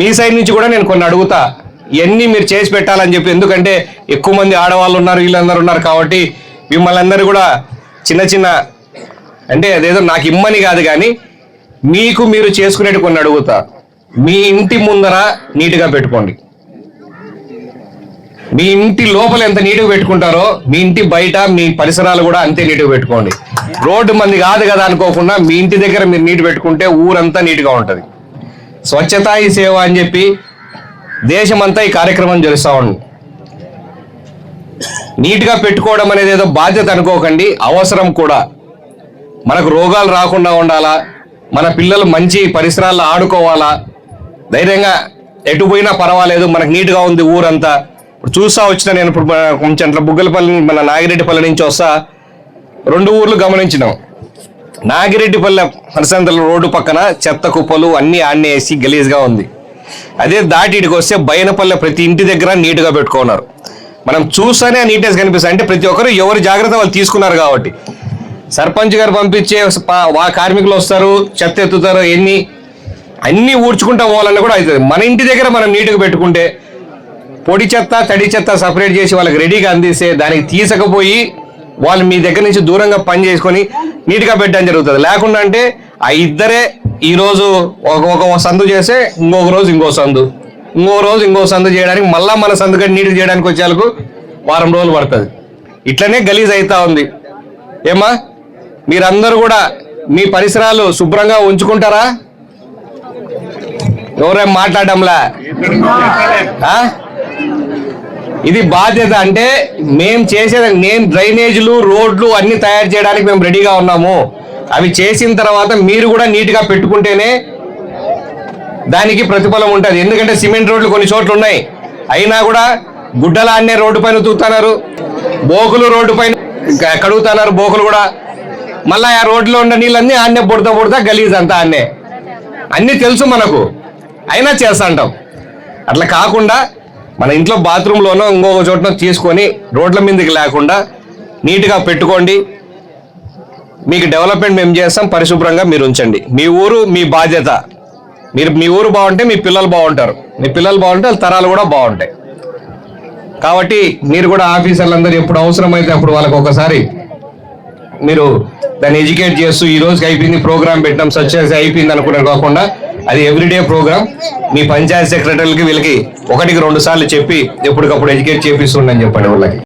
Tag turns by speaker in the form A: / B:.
A: మీ side నుంచి కూడా నేను కొన్ని అడుగుతా. ఇవన్నీ మీరు చేసి పెట్టాలని చెప్పి ఎందుకంటే ఎక్కువ మంది ఆడవాళ్ళు ఉన్నారు వీళ్ళందరూ ఉన్నారు కాబట్టి మిమ్మల్ని అందరూ కూడా చిన్న చిన్న అంటే అదేదో నాకు ఇమ్మని కాదు కానీ మీకు మీరు చేసుకునేటి కొన్ని అడుగుతా. మీ ఇంటి ముందర నీట్గా పెట్టుకోండి. మీ ఇంటి లోపల ఎంత నీట్గా పెట్టుకుంటారో మీ ఇంటి బయట మీ పరిసరాలు కూడా అంతే నీట్గా పెట్టుకోండి. రోడ్డు మంది కాదు కదా అనుకోకుండా మీ ఇంటి దగ్గర మీరు నీట్ పెట్టుకుంటే ఊరంతా నీట్గా ఉంటుంది. స్వచ్ఛతా ఈ సేవ అని చెప్పి దేశమంతా ఈ కార్యక్రమం జరుస్తూ ఉంది. నీట్గా పెట్టుకోవడం అనేది ఏదో బాధ్యత అనుకోకండి అవసరం కూడా. మనకు రోగాలు రాకుండా ఉండాలా మన పిల్లలు మంచి పరిసరాల్లో ఆడుకోవాలా ధైర్యంగా ఎటు పోయినా పర్వాలేదు మనకు నీట్గా ఉంది ఊరంతా. ఇప్పుడు చూస్తా వచ్చిన నేను ఇప్పుడు కొంచెం బుగ్గలపల్లి మన నాగిరెడ్డిపల్లి నుంచి వస్తా రెండు ఊర్లు గమనించినాం. నాగిరెడ్డిపల్లె హరిసంతల రోడ్డు పక్కన చెత్త కుప్పలు అన్ని ఆన్నే వేసి గలీజ్గా ఉంది. అదే దాటి ఇటుకు వస్తే బయనపల్లె ప్రతి ఇంటి దగ్గర నీట్గా పెట్టుకున్నారు. మనం చూస్తేనే నీట్నెస్ కనిపిస్తుంది. అంటే ప్రతి ఒక్కరు ఎవరి జాగ్రత్త వాళ్ళు తీసుకున్నారు కాబట్టి. సర్పంచ్ గారు పంపించే వా కార్మికులు వస్తారు చెత్త ఎత్తుతారు ఎన్ని అన్నీ ఊడ్చుకుంటా పోవాలన్నా కూడా అవుతుంది. మన ఇంటి దగ్గర మనం నీట్గా పెట్టుకుంటే పొడి చెత్త తడి చెత్త సపరేట్ చేసి వాళ్ళకి రెడీగా అందిస్తే దానికి తీసకపోయి వాళ్ళు మీ దగ్గర నుంచి దూరంగా పని చేసుకొని నీట్గా పెట్టడం జరుగుతుంది. లేకుండా అంటే ఆ ఇద్దరే ఈరోజు ఒక ఒక సందు చేస్తే ఇంకొక రోజు ఇంకో సందు. ఇంకో రోజు ఇంకో సందు చేయడానికి మళ్ళా మన సందు కట్టి నీట్గా చేయడానికి వచ్చేందుకు వారం రోజులు పడుతుంది. ఇట్లనే గలీజ్ అవుతా ఉంది. ఏమా మీరందరూ కూడా మీ పరిసరాలు శుభ్రంగా ఉంచుకుంటారా? ఎవరేం మాట్లాడడంలా? ఇది బాధ్యత అంటే మేము చేసేది మేము డ్రైనేజీలు రోడ్లు అన్ని తయారు చేయడానికి మేము రెడీగా ఉన్నాము. అవి చేసిన తర్వాత మీరు కూడా నీట్గా పెట్టుకుంటేనే దానికి ప్రతిఫలం ఉంటుంది. ఎందుకంటే సిమెంట్ రోడ్లు కొన్ని చోట్ల ఉన్నాయి. అయినా కూడా గుడ్డలా అన్నే రోడ్డు పైన తూతున్నారు బోకులు రోడ్డు పైన కడుగుతున్నారు బోకులు కూడా. మళ్ళీ ఆ రోడ్లో ఉన్న నీళ్ళన్నీ ఆన్నే బుడత బుడత గలీజ్ అంతా అన్నే అన్నీ తెలుసు మనకు. అయినా చేస్తా అంటాం. అట్లా కాకుండా మన ఇంట్లో బాత్రూంలోనో ఇంకొక చోటనో తీసుకొని రోడ్ల మీదకి లేకుండా నీట్గా పెట్టుకోండి. మీకు డెవలప్మెంట్ మేము చేస్తాం పరిశుభ్రంగా మీరు ఉంచండి. మీ ఊరు మీ బాధ్యత. మీరు మీ ఊరు బాగుంటే మీ పిల్లలు బాగుంటారు. మీ పిల్లలు బాగుంటే వాళ్ళ తరాలు కూడా బాగుంటాయి. కాబట్టి మీరు కూడా ఆఫీసర్లందరూ ఎప్పుడు అవసరమైతే అప్పుడు వాళ్ళకి ఒకసారి మీరు దాన్ని ఎడ్యుకేట్ చేస్తూ ఈ రోజుకి అయిపోయింది ప్రోగ్రామ్ పెట్టడం సక్సెస్ అయిపోయింది అనుకునే కాకుండా అది ఎవ్రీడే ప్రోగ్రామ్ మీ పంచాయత్ సెక్రటరీలకి వీళ్ళకి ఒకటికి రెండు సార్లు చెప్పి ఎప్పటికప్పుడు ఎడ్యుకేట్ చేపిస్తుండని చెప్పండి వాళ్ళకి.